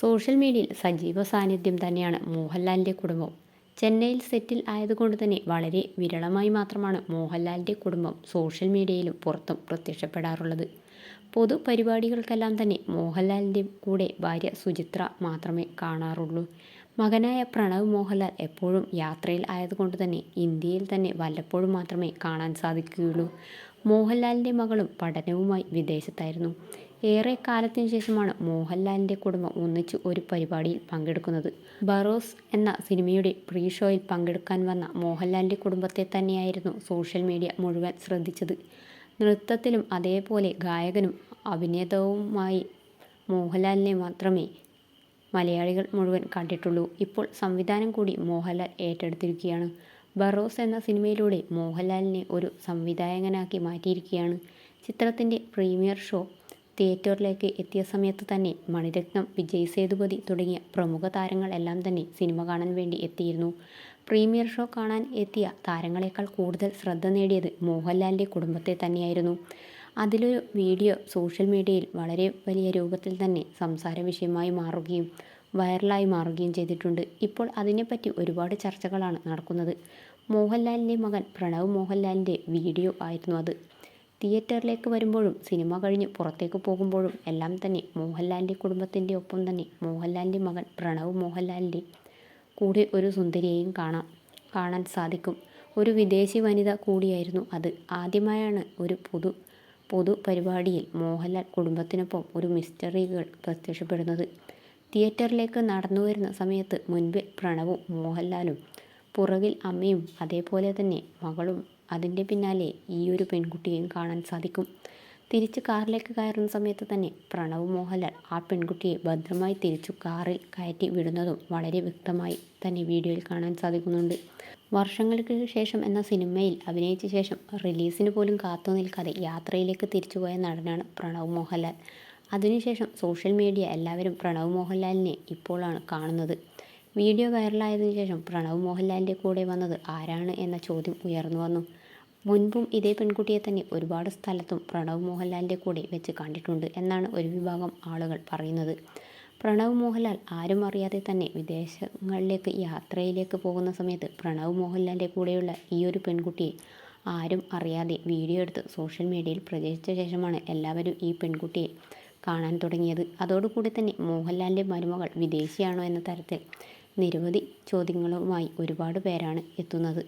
Social മീഡിയയിൽ സജീവ സാന്നിധ്യം തന്നെയാണ് മോഹൻലാലിന്റെ കുടുംബം. ചെന്നൈയിൽ സെറ്റിൽ ആയതുകൊണ്ട് തന്നെ വളരെ വിരളമായി മാത്രമാണ് മോഹൻലാലിന്റെ കുടുംബം സോഷ്യൽ മീഡിയയിലും പുറത്തും പ്രത്യക്ഷപ്പെടാറുള്ളത്. പൊതുപരിപാടികൾക്കെല്ലാം തന്നെ മോഹൻലാലിന്റെ കൂടെ ഭാര്യ സുചിത്ര മാത്രമേ കാണാറുള്ളൂ. മകനായ പ്രണവ് മോഹൻലാൽ എപ്പോഴും യാത്രയിൽ ആയതുകൊണ്ട് തന്നെ ഇന്ത്യയിൽ തന്നെ വല്ലപ്പോഴും മാത്രമേ കാണാൻ സാധിക്കുകയുള്ളൂ. മോഹൻലാലിന്റെ മകളും പഠനവുമായി വിദേശത്തായിരുന്നു. ഏറെ കാലത്തിന് ശേഷമാണ് മോഹൻലാലിന്റെ കുടുംബം ഒന്നിച്ച് ഒരു പരിപാടിയിൽ പങ്കെടുക്കുന്നത്. ബറോസ് എന്ന സിനിമയുടെ പ്രീ ഷോയിൽ പങ്കെടുക്കാൻ വന്ന മോഹൻലാലിന്റെ കുടുംബത്തെ തന്നെയായിരുന്നു സോഷ്യൽ മീഡിയ മുഴുവൻ ശ്രദ്ധിച്ചത്. നൃത്തത്തിലും അതേപോലെ ഗായകനും അഭിനേതാവുമായി മോഹൻലാലിനെ മാത്രമേ മലയാളികൾ മുഴുവൻ കണ്ടിട്ടുള്ളൂ. ഇപ്പോൾ സംവിധാനം കൂടി മോഹൻലാൽ ഏറ്റെടുത്തിരിക്കുകയാണ്. ബറോസ് എന്ന സിനിമയിലൂടെ മോഹൻലാലിനെ ഒരു സംവിധായകനാക്കി മാറ്റിയിരിക്കുകയാണ്. ചിത്രത്തിന്റെ പ്രീമിയർ ഷോ തിയേറ്ററിലേക്ക് എത്തിയ സമയത്ത് തന്നെ മണിരത്നം വിജയ് സേതുപതി തുടങ്ങിയ പ്രമുഖ താരങ്ങളെല്ലാം തന്നെ സിനിമ കാണാൻ വേണ്ടി എത്തിയിരുന്നു. പ്രീമിയർ ഷോ കാണാൻ എത്തിയ താരങ്ങളെക്കാൾ കൂടുതൽ ശ്രദ്ധ നേടിയത് മോഹൻലാലിന്റെ കുടുംബത്തെ തന്നെയായിരുന്നു. അതിലൊരു വീഡിയോ സോഷ്യൽ മീഡിയയിൽ വളരെ വലിയ രൂപത്തിൽ തന്നെ സംസാര വിഷയമായി മാറുകയും വൈറലായി മാറുകയും ചെയ്തിട്ടുണ്ട്. ഇപ്പോൾ അതിനെപ്പറ്റി ഒരുപാട് ചർച്ചകളാണ് നടക്കുന്നത്. മോഹൻലാലിന്റെ മകൻ പ്രണവ് മോഹൻലാലിന്റെ വീഡിയോ ആയിരുന്നു അത്. തിയേറ്ററിലേക്ക് വരുമ്പോഴും സിനിമ കഴിഞ്ഞ് പുറത്തേക്ക് പോകുമ്പോഴും എല്ലാം തന്നെ മോഹൻലാലിന്റെ കുടുംബത്തിന്റെ ഒപ്പം തന്നെ മോഹൻലാലിന്റെ മകൻ പ്രണവ് മോഹൻലാലിന്റെ കൂടെ ഒരു സുന്ദരിയെയും കാണാം കാണാൻ സാധിക്കും. ഒരു വിദേശി വനിത കൂടിയായിരുന്നു അത്. ആദ്യമായാണ് ഒരു പൊതു പൊതു പരിപാടിയിൽ മോഹൻലാൽ കുടുംബത്തിനൊപ്പം ഒരു മിസ്റ്ററി ഗേൾ പ്രത്യക്ഷപ്പെടുന്നത്. തിയേറ്ററിലേക്ക് നടന്നു വരുന്ന സമയത്ത് മുൻപേ പ്രണവും മോഹൻലാലും പുറകിൽ അമ്മയും അതേപോലെ തന്നെ മകളും. അതിന്റെ പിന്നാലെ ഈ ഒരു പെൺകുട്ടിയെയും കാണാൻ സാധിക്കും. തിരിച്ച് കാറിലേക്ക് കയറുന്ന സമയത്ത് തന്നെ പ്രണവ് മോഹൻലാൽ ആ പെൺകുട്ടിയെ ഭദ്രമായി തിരിച്ചു കാറിൽ കയറ്റി വിടുന്നതും വളരെ വ്യക്തമായി തന്നെ വീഡിയോയിൽ കാണാൻ സാധിക്കുന്നുണ്ട്. വർഷങ്ങൾക്ക് ശേഷം എന്ന സിനിമയിൽ അഭിനയിച്ച ശേഷം റിലീസിന് പോലും കാത്തു നിൽക്കാതെ യാത്രയിലേക്ക് തിരിച്ചുപോയ നടനാണ് പ്രണവ് മോഹൻലാൽ. അതിനുശേഷം സോഷ്യൽ മീഡിയ എല്ലാവരും പ്രണവ് മോഹൻലാലിനെ ഇപ്പോഴാണ് കാണുന്നത്. വീഡിയോ വൈറലായതിനു ശേഷം പ്രണവ് മോഹൻലാലിന്റെ കൂടെ വന്നത് ആരാണ് എന്ന ചോദ്യം ഉയർന്നു വന്നു. മുൻപും ഇതേ പെൺകുട്ടിയെ തന്നെ ഒരുപാട് സ്ഥലത്തും പ്രണവ് മോഹൻലാലിന്റെ കൂടെ വെച്ച് കണ്ടിട്ടുണ്ട് എന്നാണ് ഒരു വിഭാഗം ആളുകൾ പറയുന്നത്. പ്രണവ് മോഹൻലാൽ ആരും അറിയാതെ തന്നെ വിദേശങ്ങളിലേക്ക് യാത്രയിലേക്ക് പോകുന്ന സമയത്ത് പ്രണവ് മോഹൻലാലിന്റെ കൂടെയുള്ള ഈ ഒരു പെൺകുട്ടിയെ ആരും അറിയാതെ വീഡിയോ എടുത്ത് സോഷ്യൽ മീഡിയയിൽ പ്രചരിച്ച ശേഷമാണ് എല്ലാവരും ഈ പെൺകുട്ടിയെ കാണാൻ തുടങ്ങിയത്. അതോടുകൂടി തന്നെ മോഹൻലാലിന്റെ മരുമകൾ വിദേശിയാണോ എന്ന തരത്തിൽ നിരവധി ചോദ്യങ്ങളുമായി ഒരുപാട് പേരാണ് എത്തുന്നത്.